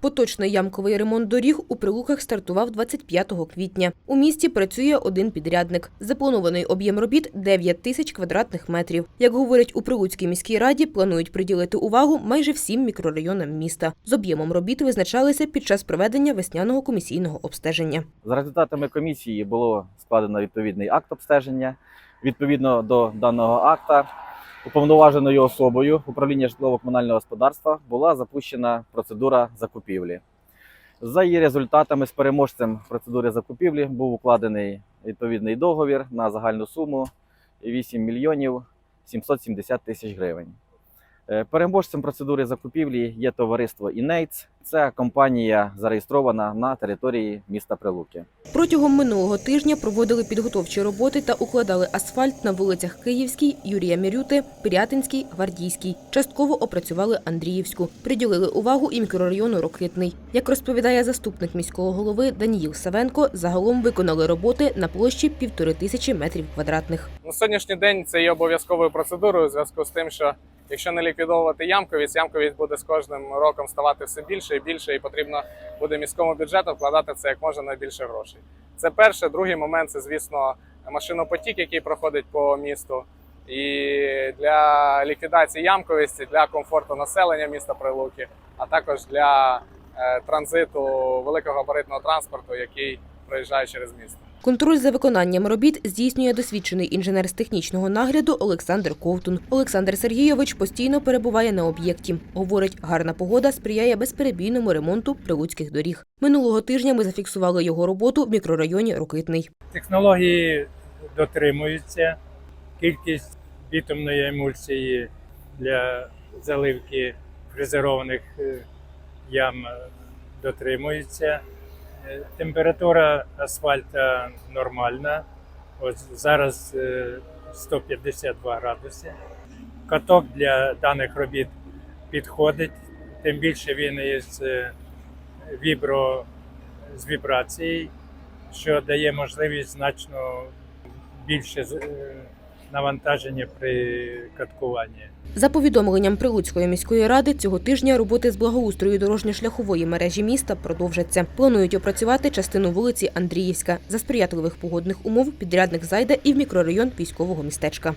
Поточний ямковий ремонт доріг у Прилуках стартував 25 квітня. У місті працює один підрядник. Запланований об'єм робіт 9 тисяч квадратних метрів. Як говорять у Прилуцькій міській раді, планують приділити увагу майже всім мікрорайонам міста. З об'ємом робіт визначалися під час проведення весняного комісійного обстеження. За результатами комісії було складено відповідний акт обстеження. Відповідно до даного акта, уповноваженою особою управління житлово-комунального господарства була запущена процедура закупівлі. За її результатами з переможцем процедури закупівлі був укладений відповідний договір на загальну суму 8 мільйонів 770 тисяч гривень. Е, Переможцем процедури закупівлі є товариство «Інейц». Це компанія зареєстрована на території міста Прилуки. Протягом минулого тижня проводили підготовчі роботи та укладали асфальт на вулицях Київській, Юрія Мірюти, Пирятинській, Гвардійській. Частково опрацювали Андріївську. Приділили увагу і мікрорайону Рокитний. Як розповідає заступник міського голови Даніїл Савенко, загалом виконали роботи на площі півтори тисячі метрів квадратних. На сьогоднішній день це є обов'язковою процедурою у зв'язку з тим, що якщо не ліквідовувати ямковість, ямковість буде з кожним роком ставати все більше і більше, і потрібно буде міському бюджету вкладати це як можна найбільше грошей. Це перше. Другий момент це, звісно, машинопотік, який проходить по місту. І для ліквідації ямковості, для комфорту населення міста Прилуки, а також для е, транзиту великогабаритного транспорту, який проїжджає через місто. Контроль за виконанням робіт здійснює досвідчений інженер з технічного нагляду Олександр Ковтун. Олександр Сергійович постійно перебуває на об'єкті. Говорить, гарна погода сприяє безперебійному ремонту прилуцьких доріг. Минулого тижня ми зафіксували його роботу в мікрорайоні Рокитний. Технології дотримуються. Кількість бітумної емульсії для заливки фрезерованих е, ям е, дотримується. Е, Температура асфальта нормальна. Ось зараз е, 152 градуси. Каток для даних робіт підходить, тим більше він із е, вібро з вібрацією, що дає можливість значно більше е, навантаження при каткуванні. За повідомленням Прилуцької міської ради, цього тижня роботи з благоустрою дорожньо-шляхової мережі міста продовжаться. Планують опрацювати частину вулиці Андріївська. За сприятливих погодних умов підрядник зайде і в мікрорайон військового містечка.